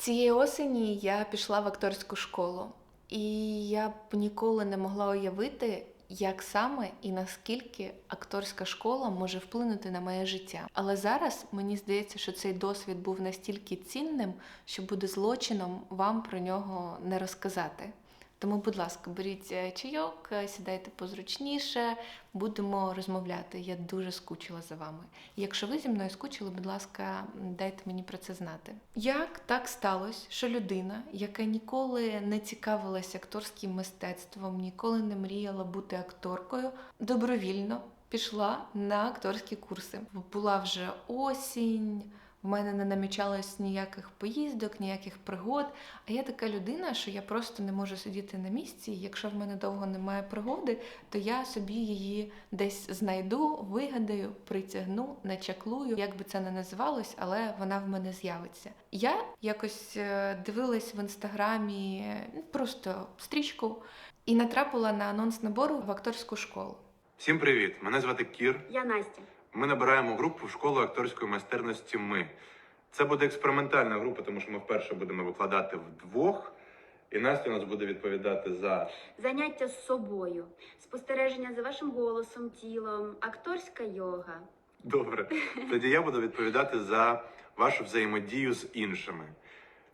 Цієї осені я пішла в акторську школу, і я б ніколи не могла уявити, як саме і наскільки акторська школа може вплинути на моє життя. Але зараз мені здається, що цей досвід був настільки цінним, що буде злочином вам про нього не розказати. Тому, будь ласка, беріть е, чайок, е, сідайте позручніше, будемо розмовляти. Я дуже скучила за вами. Якщо ви зі мною скучили, будь ласка, дайте мені про це знати. Як так сталося, що людина, яка ніколи не цікавилася акторським мистецтвом, ніколи не мріяла бути акторкою, добровільно пішла на акторські курси. Була вже осінь. В мене не намічалось ніяких поїздок, ніяких пригод. А я така людина, що я просто не можу сидіти на місці. Якщо в мене довго немає пригоди, то я собі її десь знайду, вигадаю, притягну, начаклую, як би це не називалось, але вона в мене з'явиться. Я якось е, дивилась в інстаграмі е, просто стрічку і натрапила на анонс набору в акторську школу. Всім привіт! Мене звати Кір. Я Настя. Ми набираємо групу в школу акторської майстерності. Ми це буде експериментальна група, тому що ми вперше будемо викладати вдвох. І Настя у нас буде відповідати за Заняття з собою, спостереження за вашим голосом, тілом, акторська йога. добре. Тоді я буду відповідати за вашу взаємодію з іншими.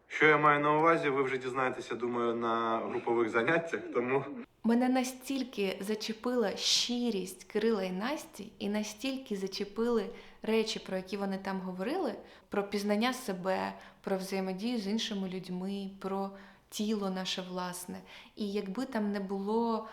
Що я маю на увазі, ви вже дізнаєтеся, думаю, на групових заняттях. Тому Мене настільки зачепила щирість Кирила і Насті, і настільки зачепили речі, про які вони там говорили: про пізнання себе, про взаємодію з іншими людьми, про тіло наше власне. І якби там не було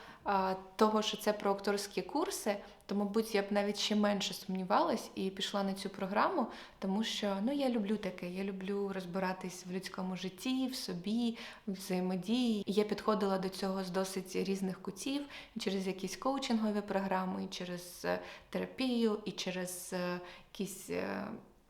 того, що це про акторські курси, то, мабуть, я б навіть ще менше сумнівалась і пішла на цю програму, тому що ну я люблю таке. Я люблю розбиратись в людському житті, в собі, в взаємодії. Я підходила до цього з досить різних кутів, через якісь коучингові програми, і через е, терапію, і через е, якісь.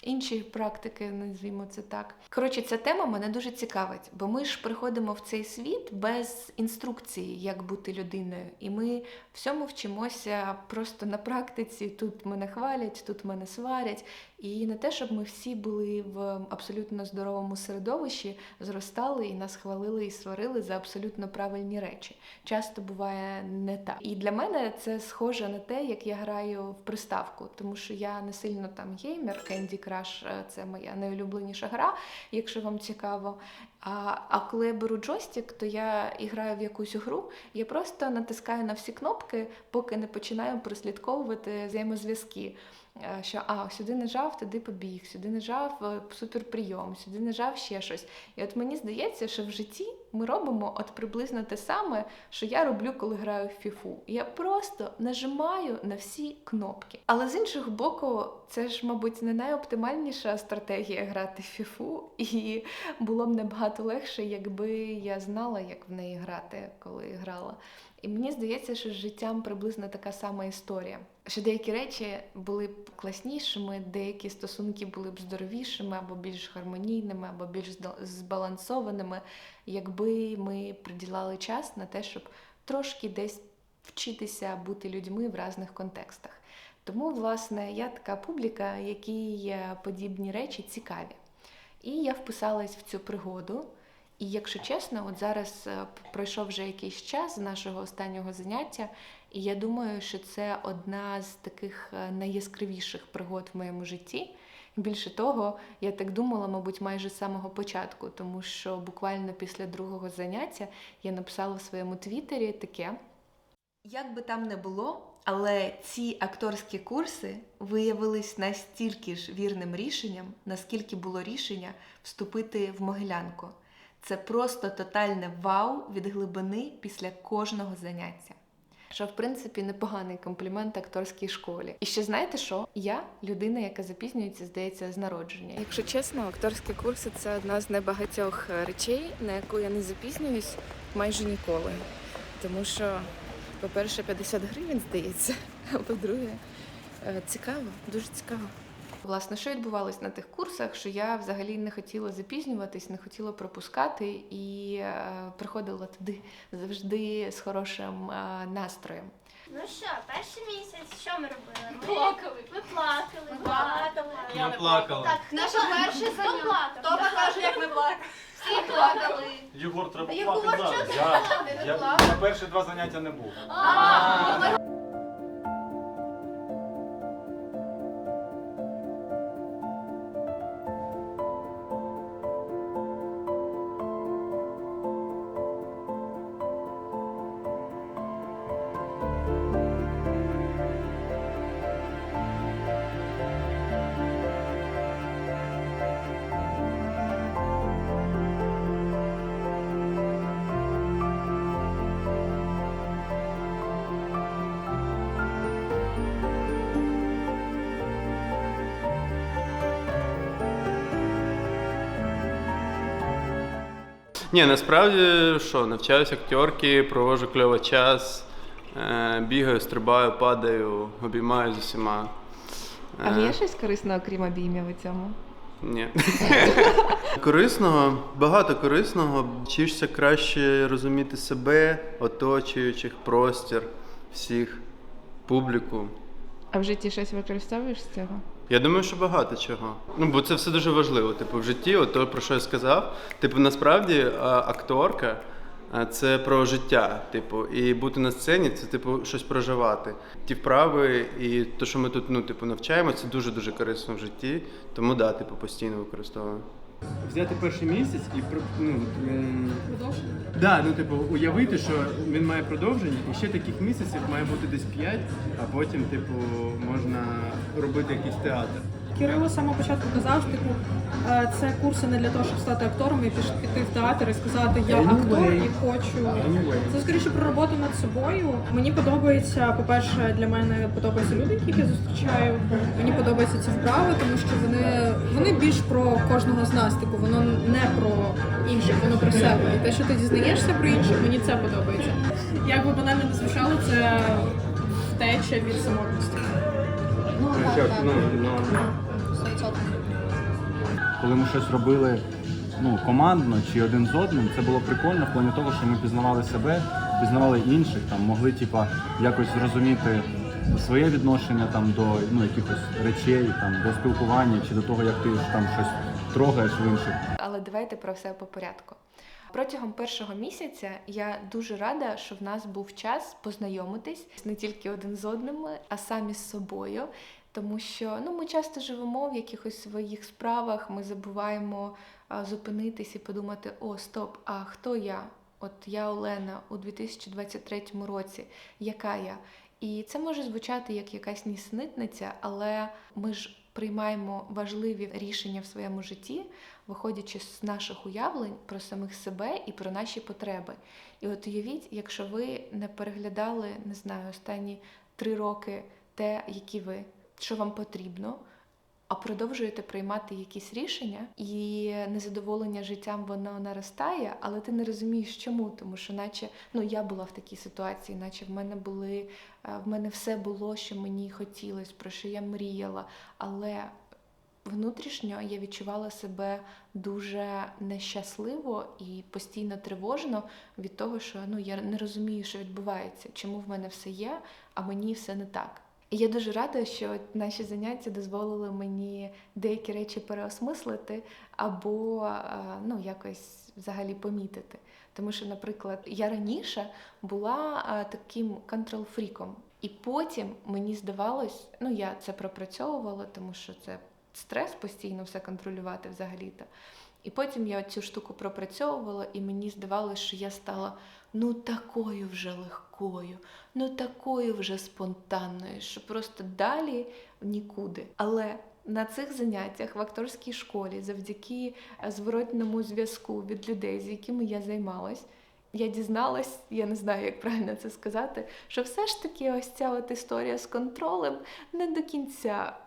Інші практики, назвімо це так. Коротше, ця тема мене дуже цікавить, бо ми ж приходимо в цей світ без інструкції, як бути людиною. І ми всьому вчимося просто на практиці. Тут мене хвалять, тут мене сварять. І не те, щоб ми всі були в абсолютно здоровому середовищі, зростали і нас хвалили і сварили за абсолютно правильні речі. Часто буває не так. І для мене це схоже на те, як я граю в приставку, тому що я не сильно там геймер, Crush е, – це моя найулюбленіша гра, якщо вам цікаво. А, а коли я беру джойстик, то я граю в якусь гру, я просто натискаю на всі кнопки, поки не починаю прослідковувати взаємозв'язки. Е, Що а, сюди нажав, туди побіг, сюди нажав е, суперприйом, сюди нажав ще щось. І от мені здається, що в житті ми робимо от приблизно те саме, що я роблю, коли граю в фіфу. Я просто нажимаю на всі кнопки. Але з іншого боку, це ж, мабуть, не найоптимальніша стратегія грати в фіфу, і було б набагато легше, якби я знала, як в неї грати, коли грала. І мені здається, що з життям приблизно така сама історія. Що деякі речі були б класнішими, деякі стосунки були б здоровішими, або більш гармонійними, або більш збалансованими, якби ми приділяли час на те, щоб трошки десь вчитися бути людьми в різних контекстах. Тому, власне, я така публіка, якій подібні речі цікаві. І я вписалась в цю пригоду. І якщо чесно, от зараз е, пройшов вже якийсь час з нашого останнього заняття, і я думаю, що це одна з таких е, найяскравіших пригод в моєму житті. Більше того, я так думала, мабуть, майже з самого початку, тому що буквально після другого заняття я написала в своєму твіттері таке. Як би там не було, але ці акторські курси виявились настільки ж вірним рішенням, наскільки було рішення вступити в Могилянку. Це просто тотальне вау від глибини після кожного заняття. Що, в принципі, непоганий комплімент акторській школі. І ще знаєте що? Я людина, яка запізнюється, здається, з народження. Якщо чесно, акторські курси це одна з небагатьох е, речей, на яку я не запізнююсь майже ніколи. Тому що, по-перше, 50 гривень здається, а по-друге, е, цікаво, дуже цікаво. Власне, що відбувалось на тих курсах, що я взагалі не хотіла запізнюватись, не хотіла пропускати і е, приходила туди завжди з хорошим е, настроєм. Ну що, перший місяць, що ми робили? Ми Плакали. Ми плакали, Ми плакали. Я не плакала. Так, Наше перше хто плакав? Хто покаже, як ми плакали? Плакали. Єгор, треба Єгор, плакати зараз. ти Я, перші два заняття не був. А, Ні, насправді що, навчаюсь актерки, проводжу кльовий час, е, бігаю, стрибаю, падаю, обіймаю з усіма. А Е, є щось корисного, крім обіймів у цьому? Ні. корисного, багато корисного. Вчишся краще розуміти себе, оточуючих, простір, всіх, публіку. А в житті щось використовуєш з цього? Я думаю, що багато чого. Ну, бо це все дуже важливо. Типу, в житті, от то, про що я сказав. Типу, насправді акторка це про життя. Типу, і бути на сцені це типу щось проживати. Ті вправи і те, що ми тут ну, типу, навчаємося, це дуже дуже корисно в житті. Тому да, типу, постійно використовую. Взяти перший місяць і ну, да, ну типу, уявити, що він має продовження, і ще таких місяців має бути десь 5, а потім, типу, можна робити якийсь театр. Кирило з самого початку казав, що типу, е, це курси не для того, щоб стати актором і піти в театр і сказати я актор і хочу. Це скоріше про роботу над собою. Мені подобається, по-перше, для мене подобаються люди, яких я зустрічаю. Мені подобаються ці вправи, тому що вони, вони більш про кожного з нас. Типу, воно не про інших, воно про себе. І те, що ти дізнаєшся про інших, мені це подобається. Як би банально не звучало, це втеча від самотності. Коли ми щось робили ну, командно чи один з одним, це було прикольно в плані того, що ми пізнавали себе, пізнавали інших, там могли типа якось зрозуміти своє відношення там до ну, якихось речей, там до спілкування чи до того, як ти там щось трогаєш в інших. Але давайте про все по порядку. Протягом першого місяця я дуже рада, що в нас був час познайомитись не тільки один з одним, а самі з собою. Тому що ну, ми часто живемо в якихось своїх справах, ми забуваємо а, зупинитись і подумати: о, стоп, а хто я? От я Олена у 2023 році, яка я? І це може звучати як якась нісенітниця, але ми ж приймаємо важливі рішення в своєму житті, виходячи з наших уявлень про самих себе і про наші потреби. І от уявіть, якщо ви не переглядали, не знаю, останні три роки те, які ви, що вам потрібно, а продовжуєте приймати якісь рішення, і незадоволення життям воно наростає, але ти не розумієш, чому. Тому що, наче ну я була в такій ситуації, наче в мене були е, в мене все було, що мені хотілося, про що я мріяла, але внутрішньо я відчувала себе дуже нещасливо і постійно тривожно від того, що ну я не розумію, що відбувається, чому в мене все є, а мені все не так. І я дуже рада, що наші заняття дозволили мені деякі речі переосмислити або е, ну, якось взагалі помітити. Тому що, наприклад, я раніше була е, таким контрол-фріком, і потім мені здавалось, ну я це пропрацьовувала, тому що це стрес постійно все контролювати взагалі-то. І потім я цю штуку пропрацьовувала, і мені здавалося, що я стала ну такою вже легкою, ну такою вже спонтанною, що просто далі нікуди. Але на цих заняттях в акторській школі, завдяки е, зворотному зв'язку від людей, з якими я займалась, я дізналась, я не знаю, як правильно це сказати, що все ж таки ось ця от історія з контролем не до кінця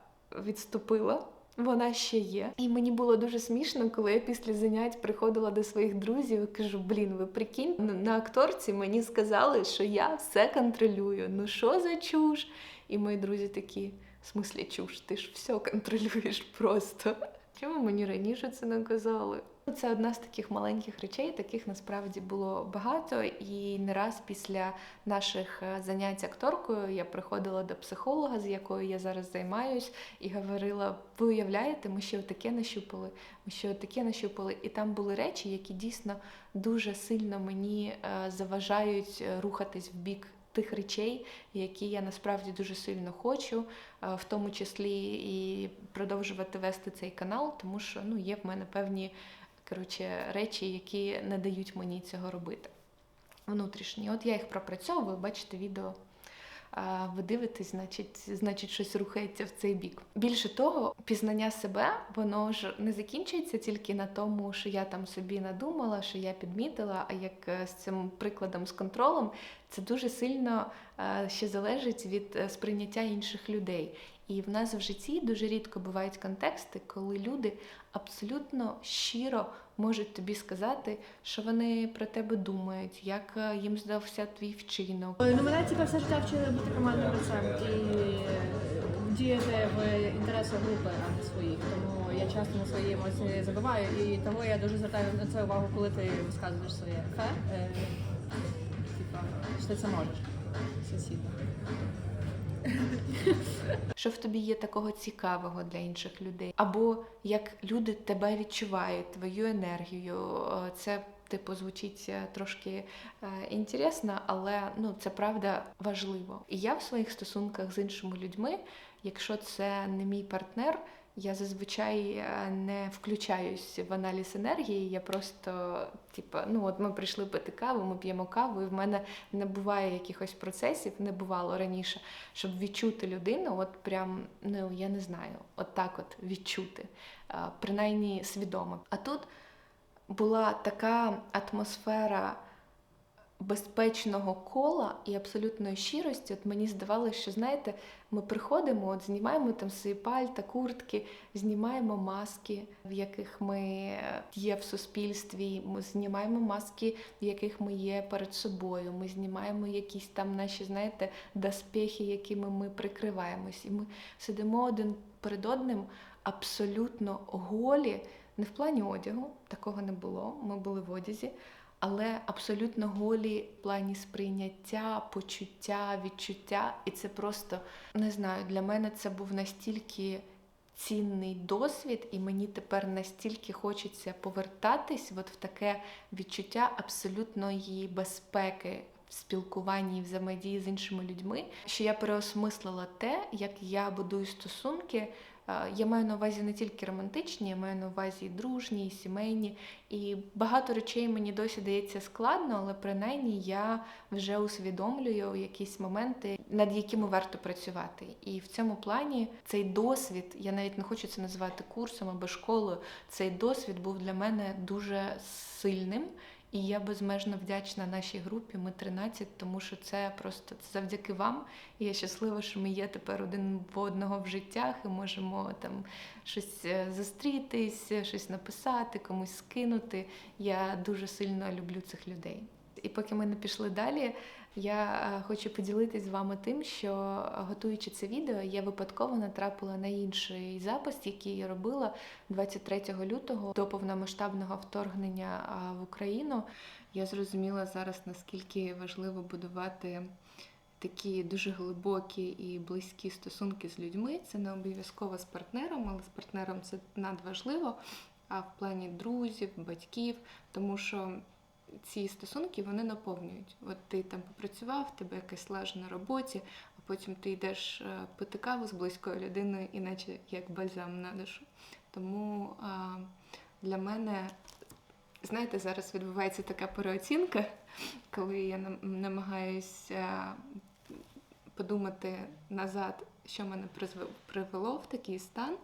відступила. Вона ще є. І мені було дуже смішно, коли я після занять приходила до своїх друзів і кажу: блін, ви прикинь, на- акторці мені сказали, що я все контролюю. Ну що за чуш? І мої друзі такі: в смислі чуш, ти ж все контролюєш просто. Чому мені раніше це не казали? Це одна з таких маленьких речей, таких насправді було багато. І не раз після наших е, занять акторкою я приходила до психолога, з якою я зараз займаюсь, і говорила: ви уявляєте, ми ще таке нащупали, ми ще таке нащупали. І там були речі, які дійсно дуже сильно мені е, заважають е, рухатись в бік. Тих речей, які я насправді дуже сильно хочу, в тому числі і продовжувати вести цей канал, тому що ну є в мене певні коротше, речі, які не дають мені цього робити. Внутрішні. От я їх пропрацьовую, бачите відео. Ви дивитесь, значить, значить, щось рухається в цей бік. Більше того, пізнання себе, воно ж не закінчується тільки на тому, що я там собі надумала, що я підмітила. А як е, з цим прикладом з контролем, це дуже сильно е, ще залежить від е, сприйняття інших людей. І в нас в житті дуже рідко бувають контексти, коли люди абсолютно щиро можуть тобі сказати, що вони про тебе думають, як е, їм здався твій вчинок. Ну, мене типу, все життя вчили бути командним гравцем і е, діяти в інтересах групи, а не своїх. Тому я часто на свої емоції забиваю, і тому я дуже звертаю на це увагу, коли ти висказуєш своє фе. Е, типа, що ти це можеш. Сусідно. Що в тобі є такого цікавого для інших людей, або як люди тебе відчувають, твою енергію. Це типу звучить е, трошки е, інтересно, але ну це правда важливо. І я в своїх стосунках з іншими людьми, якщо це не мій партнер. Я зазвичай е, не включаюсь в аналіз енергії. Я просто, типу, ну от ми прийшли пити каву, ми п'ємо каву, і в мене не буває якихось процесів, не бувало раніше, щоб відчути людину, от прям, ну я не знаю, от так от відчути, е, принаймні свідомо. А тут була така атмосфера безпечного кола і абсолютної щирості. От мені здавалося, що знаєте, ми приходимо, от знімаємо там свої пальта, куртки, знімаємо маски, в яких ми е, є в суспільстві. Ми знімаємо маски, в яких ми є перед собою. Ми знімаємо якісь там наші, знаєте, доспехи, якими ми прикриваємось. І ми сидимо один перед одним абсолютно голі. Не в плані одягу, такого не було. Ми були в одязі, але абсолютно голі в плані сприйняття, почуття, відчуття. І це просто не знаю, для мене це був настільки цінний досвід, і мені тепер настільки хочеться повертатись от в таке відчуття абсолютної безпеки. В спілкуванні і взаємодії з іншими людьми, що я переосмислила те, як я будую стосунки. Е, Я маю на увазі не тільки романтичні, я маю на увазі і дружні, і сімейні. І багато речей мені досі дається складно, але принаймні я вже усвідомлюю якісь моменти, над якими варто працювати. І в цьому плані цей досвід, я навіть не хочу це називати курсом або школою. Цей досвід був для мене дуже сильним. І я безмежно вдячна нашій групі. Ми 13, тому що це просто завдяки вам. І я щаслива, що ми є тепер один в одного в життях і можемо там щось е, зустрітись, щось написати, комусь скинути. Я дуже сильно люблю цих людей. І поки ми не пішли далі, я е, хочу поділитись з вами тим, що е, готуючи це відео, я випадково натрапила на інший запис, який я робила 23 лютого до повномасштабного вторгнення в Україну. Я зрозуміла зараз, наскільки важливо будувати такі дуже глибокі і близькі стосунки з людьми. Це не обов'язково з партнером, але з партнером це надважливо. А в плані друзів, батьків, тому що ці стосунки вони наповнюють. От ти там попрацював, тебе якась лажа на роботі, а потім ти йдеш е, пити каву з близькою людиною, іначе як бальзам на душу. Тому а, для мене, знаєте, зараз відбувається така переоцінка, коли я нам- намагаюся подумати назад, що мене привело в такий стан.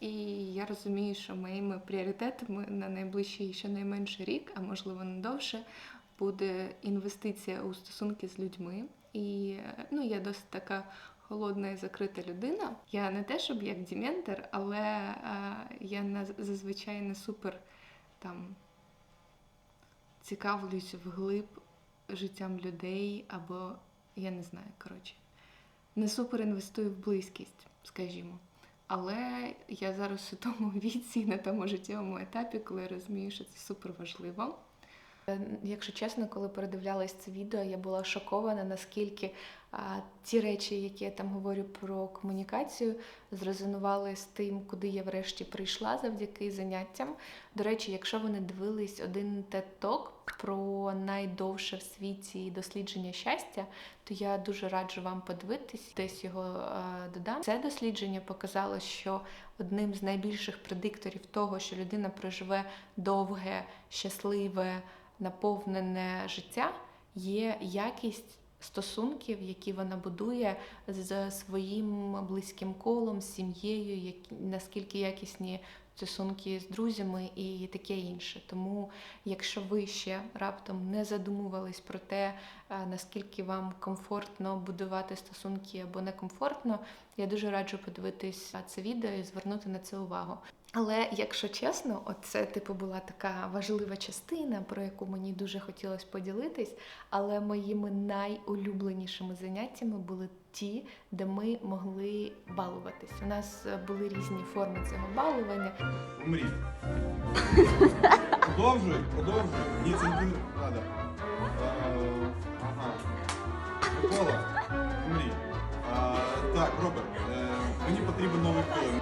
І я розумію, що моїми пріоритетами на найближчий щонайменше рік, а можливо не довше, буде інвестиція у стосунки з людьми. І ну, я досить така холодна і закрита людина. Я не те, щоб як Діментер, але е, я на, зазвичай не супер там цікавлюсь вглиб життям людей, або я не знаю, коротше, не супер інвестую в близькість, скажімо. Але я зараз у тому віці, на тому життєвому етапі, коли я розумію, що це супер важливо. Е, Якщо чесно, коли передивлялась це відео, я була шокована, наскільки а, ті речі, які я там говорю про комунікацію, зрезонували з тим, куди я врешті прийшла завдяки заняттям. До речі, якщо ви не дивились один TED-Talk про найдовше в світі дослідження щастя, то я дуже раджу вам подивитись, десь його е, додам. Це дослідження показало, що одним з найбільших предикторів того, що людина проживе довге, щасливе, наповнене життя, є якість стосунків, які вона будує з своїм близьким колом, з сім'єю, наскільки якісні стосунки з друзями і таке інше. Тому, якщо ви ще раптом не задумувались про те, е, наскільки вам комфортно будувати стосунки або некомфортно, я дуже раджу подивитись це відео і звернути на це увагу. Але якщо чесно, оце типу була така важлива частина, про яку мені дуже хотілося поділитись. Але моїми найулюбленішими заняттями були ті, де ми могли балуватись. У нас е, були різні форми цього балування. Умрі. Продовжуй, продовжуй. Ні, це не треба. Е, Ага. Умрі. Так, Роберт, е, мені потрібен новий килим.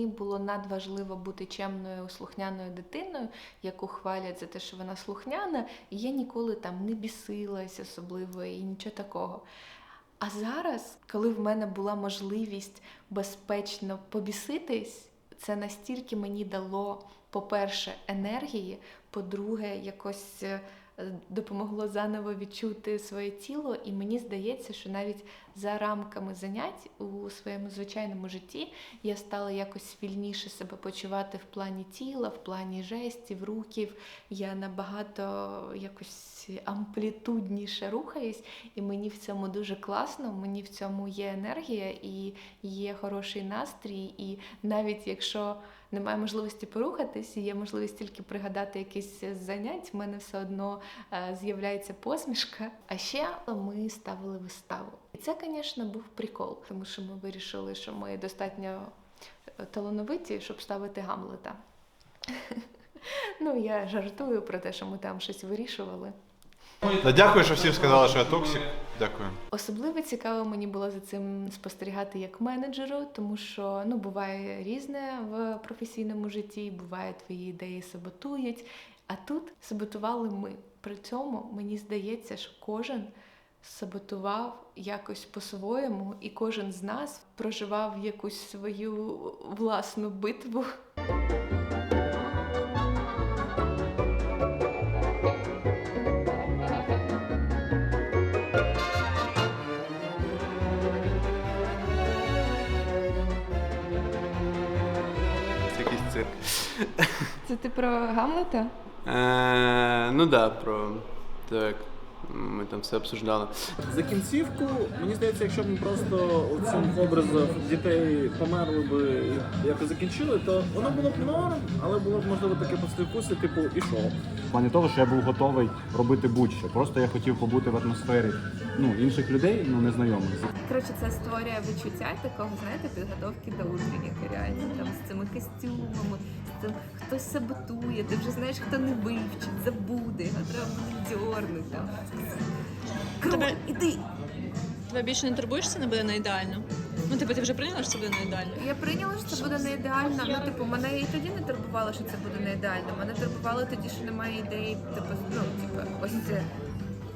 Мені було надважливо бути чемною, слухняною дитиною, яку хвалять за те, що вона слухняна, і я ніколи там не бісилась особливо і нічого такого. А зараз, коли в мене була можливість безпечно побіситись, це настільки мені дало, по-перше, енергії, по-друге, якось е, допомогло заново відчути своє тіло, і мені здається, що навіть за рамками занять у своєму звичайному житті я стала якось вільніше себе почувати в плані тіла, в плані жестів, рухів. Я набагато якось амплітудніше рухаюсь, і мені в цьому дуже класно. Мені в цьому є енергія і є хороший настрій. І навіть якщо немає можливості порухатись, є можливість тільки пригадати якісь занять, в мене все одно е, з'являється посмішка. А ще ми ставили виставу. І це, звісно, був прикол, тому що ми вирішили, що ми достатньо е, талановиті, щоб ставити Гамлета. Ну, я жартую про те, що ми там щось вирішували. Дякую, що всі сказали, що я токсик. Дякую. Особливо цікаво мені було за цим спостерігати як менеджеру, тому що ну буває різне в професійному житті, буває твої ідеї саботують. А тут саботували ми. При цьому мені здається, що кожен саботував якось по-своєму, і кожен з нас проживав якусь свою власну битву. Цирк. Це ти про Гамлета? Е, ну да, про. Так. Ми там все обсуждали. За кінцівку, мені здається, якщо б ми просто цим образом дітей померли би і якось закінчили, то воно було б норм, але було б можливо таке послевкусі, типу, і що? В плані того, що я був готовий робити будь-що. Просто я хотів побути в атмосфері ну, інших людей, ну незнайомих. Коротше, це створює відчуття такого, знаєте, підготовки до утренника, реально там з цими костюмами, цим хтось саботує, ти вже знаєш, хто не вивчить, забуде, його треба буде дьорнути. Там. Крой, іди! Тебе більше не турбуєш, що це не буде не ідеально? Ну, типу, ти вже прийняла, що це буде не ідеально? Я прийняла, що це буде не ідеально. Ну, типу, мене і тоді не турбувало, що це буде не ідеально. Мене турбувало тоді, що немає ідеї, типу, ну, типу, ось це.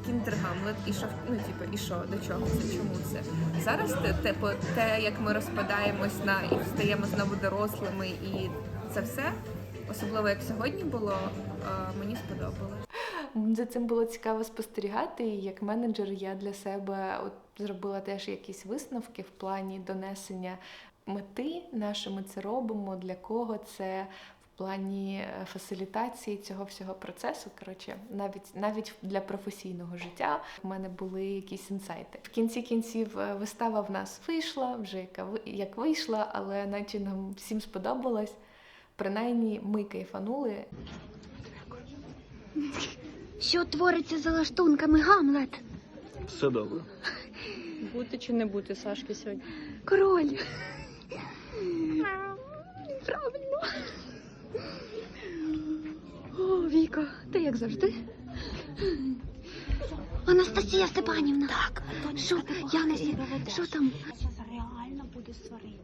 Кінтер Гамлет, і що ну, типу, і що, до чого це? Чому це? Зараз те, типу, те, як ми розпадаємось на і стаємо знову дорослими, і це все, особливо як сьогодні було, мені сподобалось. За цим було цікаво спостерігати. І як менеджер я для себе от зробила теж якісь висновки в плані донесення мети наші ми це робимо, для кого це в плані е, фасилітації цього всього процесу. Коротше, навіть навіть для професійного життя в мене були якісь інсайти. В кінці кінців е, вистава в нас вийшла, вже як вийшла, але наче нам всім сподобалось. Принаймні, ми кайфанули. Що твориться за лаштунками, Гамлет? Все добре. Бути чи не бути Сашки сьогодні? Король. Правильно. О, Віко, ти як завжди. Анастасія Степанівна. Так, що, я що там? реально буде сваритися.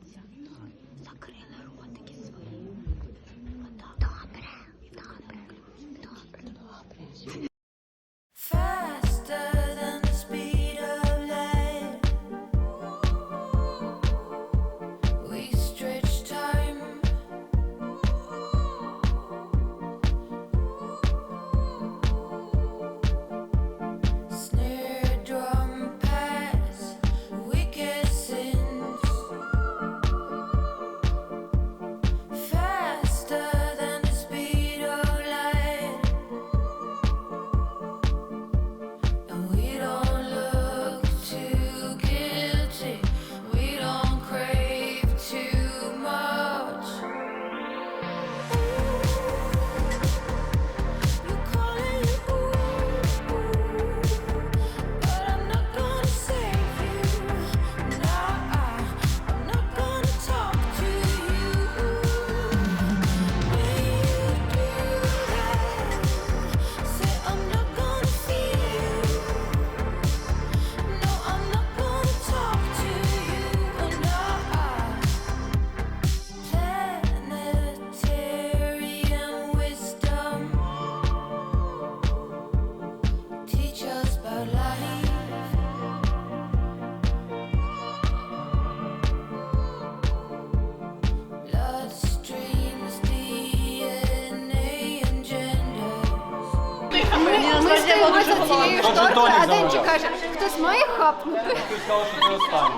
Ми стоїмо за цією шторкою, а Денчик каже, хтось має хапнути. Ти сказав, що.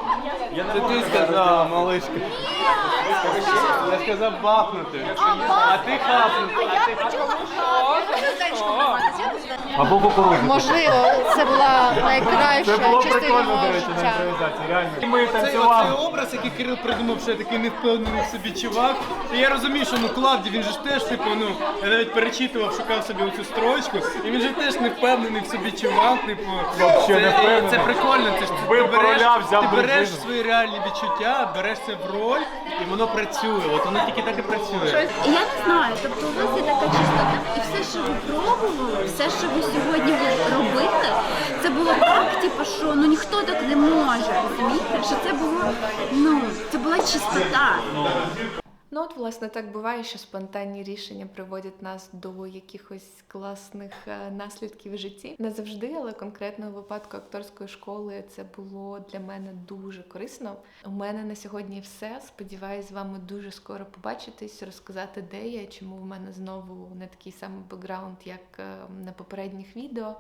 Я не ти сказала, малишка. Я сказав бахнути. А ти хапнути. А ти Або кукурудзу. Можливо, це була найкраща Це було частина прикольно, мого до речі, на життя. імпровізації, реально. Ми Оцей, оцей танцювали. образ, який Кирил придумав, що я такий невпевнений в собі чувак. І я розумію, що ну Клавді, він же ж теж, типу, ну, я навіть перечитував, шукав собі оцю строчку, і він же теж невпевнений в собі чувак, типу. Вообще це, невпевнений. це прикольно, це ж Вбив ти береш, короля, взяв ти береш дружину. свої реальні відчуття, береш це в роль, і воно працює. От воно тільки так і працює. Я не знаю, тобто у вас є така чистота, і все, що ви пробували, все, що ви сьогодні робили, це було так, типу, що ну ніхто так не може. Розумієте? Що це було, ну, це була чистота. Ну от, власне, так буває, що спонтанні рішення приводять нас до якихось класних е, наслідків в житті. Не завжди, але конкретно у випадку акторської школи це було для мене дуже корисно. У мене на сьогодні все. Сподіваюсь, з вами дуже скоро побачитись, розказати, де я, чому в мене знову не такий самий бекграунд, як е, на попередніх відео.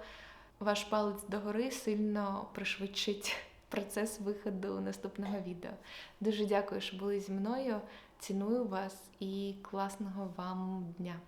Ваш палець догори сильно пришвидшить процес виходу наступного відео. Дуже дякую, що були зі мною. Ціную вас і класного вам дня.